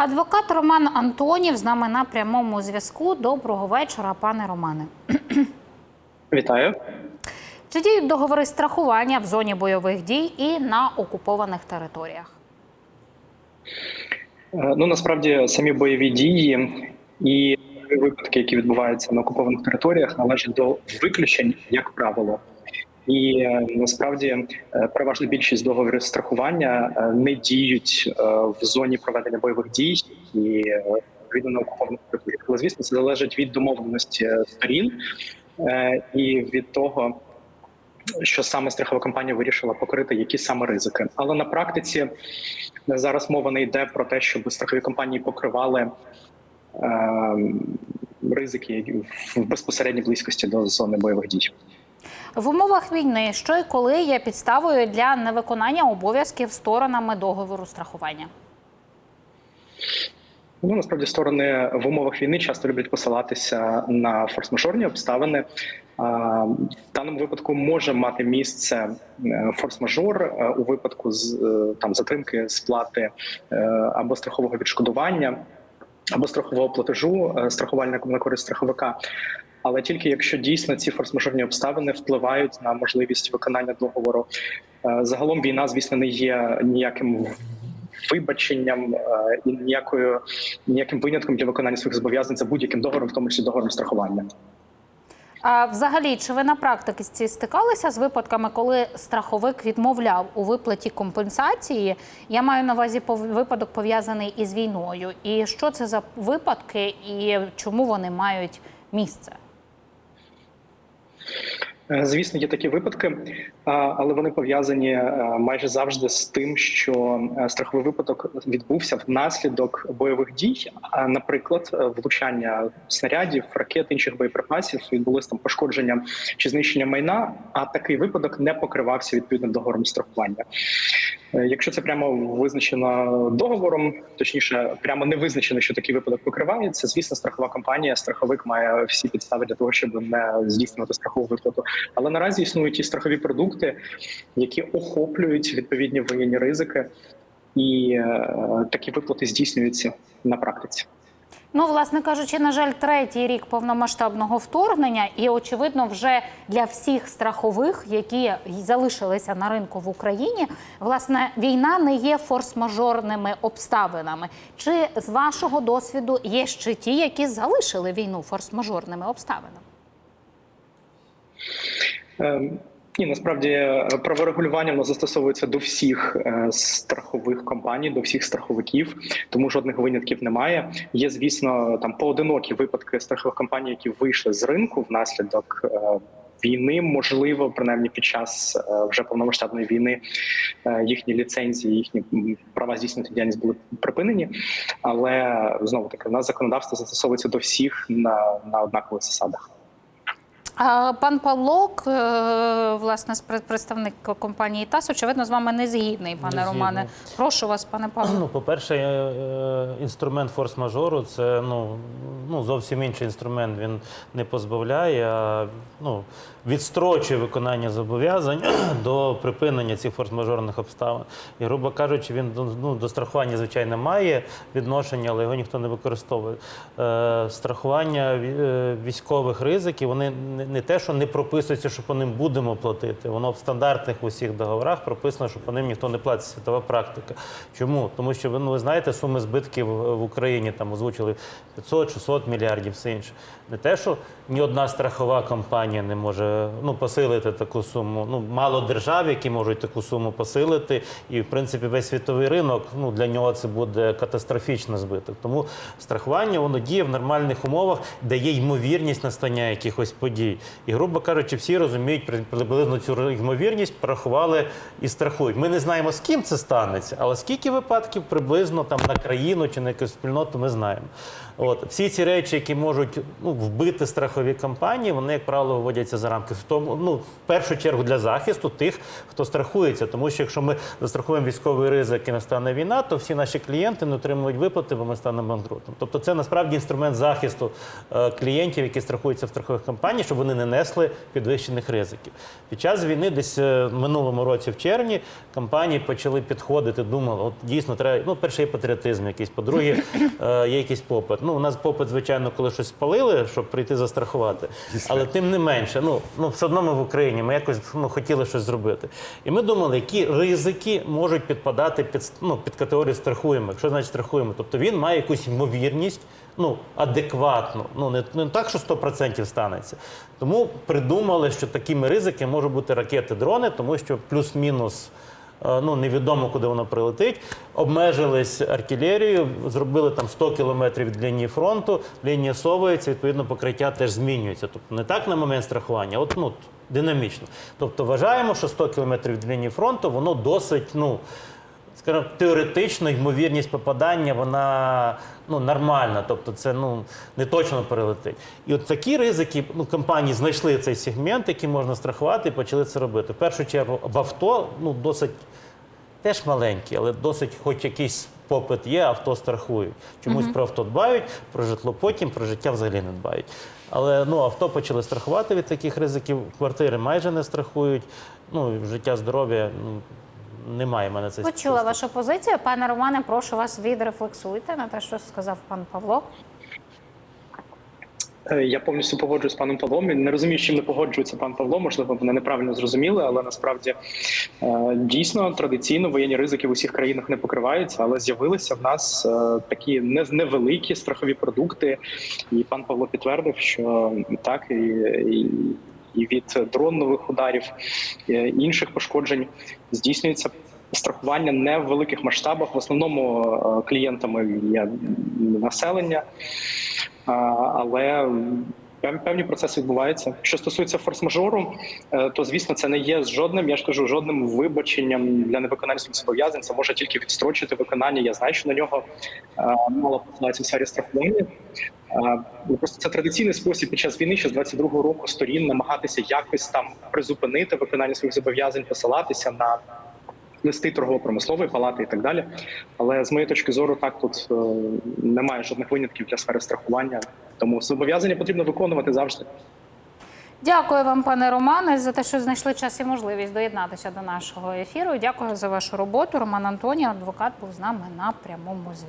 Адвокат Роман Антонів з нами на прямому зв'язку. Доброго вечора, пане Романе. Вітаю. Чи діють договори страхування в зоні бойових дій і на окупованих територіях? Е, Ну насправді самі бойові дії і випадки, які відбуваються на окупованих територіях, належать до виключень, як правило. І е, насправді е, переважна більшість договорів страхування е, не діють в зоні проведення бойових дій і відповідно на окупованих територіях. Але звісно, це залежить від домовленості сторін і від того, що саме страхова компанія вирішила покрити які саме ризики. Але на практиці зараз мова не йде про те, щоб страхові компанії покривали е, ризики в безпосередній близькості до зони бойових дій. В умовах війни, що і коли є підставою для невиконання обов'язків сторонами договору страхування? Ну насправді сторони в умовах війни часто люблять посилатися на форс-мажорні обставини. В даному випадку може мати місце е, форс-мажор е, у випадку з е, там затримки сплати або страхового відшкодування, або страхового платежу е, на користь страховика. Але тільки якщо дійсно ці форс-мажорні обставини впливають на можливість виконання договору. Е, Загалом війна, звісно, не є ніяким вибаченням е, і ніякою ніяким винятком для виконання своїх зобов'язань за будь-яким договором, в тому числі договором страхування. А взагалі, чи ви на практиці стикалися з випадками, коли страховик відмовляв у виплаті компенсації? Я маю на увазі випадок пов'язаний із війною. І що це за випадки, і чому вони мають місце? Е, Звісно, є такі випадки, але вони пов'язані е, майже завжди з тим, що е, страховий випадок відбувся внаслідок бойових дій. Наприклад, е, влучання снарядів, ракет, інших боєприпасів відбулось там пошкодження чи знищення майна. А такий випадок не покривався відповідним договором страхування. Е, Якщо це прямо визначено договором, точніше, прямо не визначено, що такий випадок покривається. Звісно, страхова компанія, страховик має всі підстави для того, щоб не здійснювати страхову виплату. Але наразі існують і страхові продукти, які охоплюють відповідні воєнні ризики, і е, такі виплати здійснюються на практиці. Ну, власне кажучи, на жаль, третій рік повномасштабного вторгнення, і очевидно, вже для всіх страхових, які залишилися на ринку в Україні, власне, війна не є форс-мажорними обставинами. Чи з вашого досвіду є ще ті, які залишили війну форс-мажорними обставинами? Е, Ні, насправді е, праворегулювання воно застосовується до всіх е, страхових компаній, до всіх страховиків, тому жодних винятків немає. Є, звісно, там поодинокі випадки страхових компаній, які вийшли з ринку внаслідок. е, Війни можливо, принаймні під час вже повномасштабної війни їхні ліцензії, їхні права здійснювати діяльність були припинені. Але знову таки у нас законодавство застосовується до всіх на, на однакових засадах. А Пан Павлок, е, власне, представник компанії ТАС, очевидно, з вами не згідний, пане Не Романе. Прошу вас, пане Павло. Ну, по-перше, е, е, інструмент форс-мажору це ну, ну, зовсім інший інструмент. Він не позбавляє, а ну, відстрочує виконання зобов'язань до припинення цих форс-мажорних обставин. І, грубо кажучи, він ну, до страхування, звичайно, має відношення, але його ніхто не використовує. Е, страхування е, військових ризиків, вони не, те, що не прописуються, що по ним будемо платити. Воно в стандартних усіх договорах прописано, що по ним ніхто не платить. Світова практика. Чому? Тому що ну, ви знаєте, суми збитків в Україні там озвучили 500-600 мільярдів, все інше. Не те, що ні одна страхова компанія не може ну, посилити таку суму. Ну, мало держав, які можуть таку суму посилити. І, в принципі, весь світовий ринок ну, для нього це буде катастрофічно збиток. Тому страхування воно діє в нормальних умовах, де є ймовірність настання якихось подій. І, грубо кажучи, всі розуміють приблизно цю ймовірність, порахували і страхують. Ми не знаємо, з ким це станеться, але скільки випадків приблизно там на країну чи на якусь спільноту ми знаємо. От всі ці речі, які можуть ну, вбити страхові компанії, вони, як правило, виводяться за рамки. Тому, ну, в першу чергу для захисту тих, хто страхується. Тому що якщо ми застрахуємо військовий ризик і настане війна, то всі наші клієнти не отримують виплати, бо ми станемо банкрутом. Тобто, це насправді інструмент захисту е, клієнтів, які страхуються в страхових компаніях, щоб вони не несли підвищених ризиків. Під час війни, десь е, в минулому році, в червні, компанії почали підходити, думали, от дійсно треба. Ну, перше, патріотизм якийсь, по-друге, е, є якийсь попит. Ну, у нас попит, звичайно, коли щось спалили, щоб прийти застрахувати. Але тим не менше, ну, ну все одно ми в Україні, ми якось ну, хотіли щось зробити. І ми думали, які ризики можуть підпадати під, ну, під категорію страхуємо. Що значить страхуємо? Тобто він має якусь ймовірність, ну, адекватну. Ну, не, не так, що 100% станеться. Тому придумали, що такими ризики можуть бути ракети-дрони, тому що плюс-мінус. Е, Ну, невідомо, куди воно прилетить. Обмежились артилерією, зробили там 100 кілометрів від лінії фронту, лінія совується, відповідно, покриття теж змінюється. Тобто не так на момент страхування, от ну, динамічно. Тобто вважаємо, що 100 кілометрів від лінії фронту воно досить, ну, скажімо, теоретично ймовірність попадання вона ну, нормальна, тобто це ну, не точно перелетить. І от такі ризики ну, компанії знайшли цей сегмент, який можна страхувати, і почали це робити. В першу чергу в авто ну, досить теж маленькі, але досить, хоч якийсь попит є, авто страхують. Чомусь про авто дбають, про житло потім, про життя взагалі не дбають. Але ну, авто почали страхувати від таких ризиків, квартири майже не страхують. Ну, життя, здоров'я. Ну, немає в мене це. Почула вашу позицію. Пане Романе, прошу вас відрефлексуйте на те, що сказав пан Павло. Е, Я повністю погоджуюсь з паном Павлом. Не розумію, з чим не погоджується пан Павло. Можливо, мене неправильно зрозуміли, але насправді е, дійсно традиційно воєнні ризики в усіх країнах не покриваються, але з'явилися в нас е, такі не- невеликі страхові продукти. І пан Павло підтвердив, що так і, і, від дронових ударів і інших пошкоджень здійснюється. Страхування не в великих масштабах. В основному е, клієнтами є населення, але певні процеси відбуваються. Що стосується форс-мажору, е, то звісно це не є жодним. Я ж кажу, жодним вибаченням для невиконання своїх зобов'язань. Це може тільки відстрочити виконання. Я знаю, що на нього е, мало посилається в сфері страхування. Е, ну, Просто це традиційний спосіб під час війни, ще з 22-го року сторін намагатися якось там призупинити виконання своїх зобов'язань, посилатися на листи торгово-промислової палати і так далі. Але з моєї точки зору, так тут е, немає жодних винятків для сфери страхування. Тому зобов'язання потрібно виконувати завжди. Дякую вам, пане Романе, за те, що знайшли час і можливість доєднатися до нашого ефіру. Дякую за вашу роботу. Роман Антоні, адвокат, був з нами на прямому зв'язку.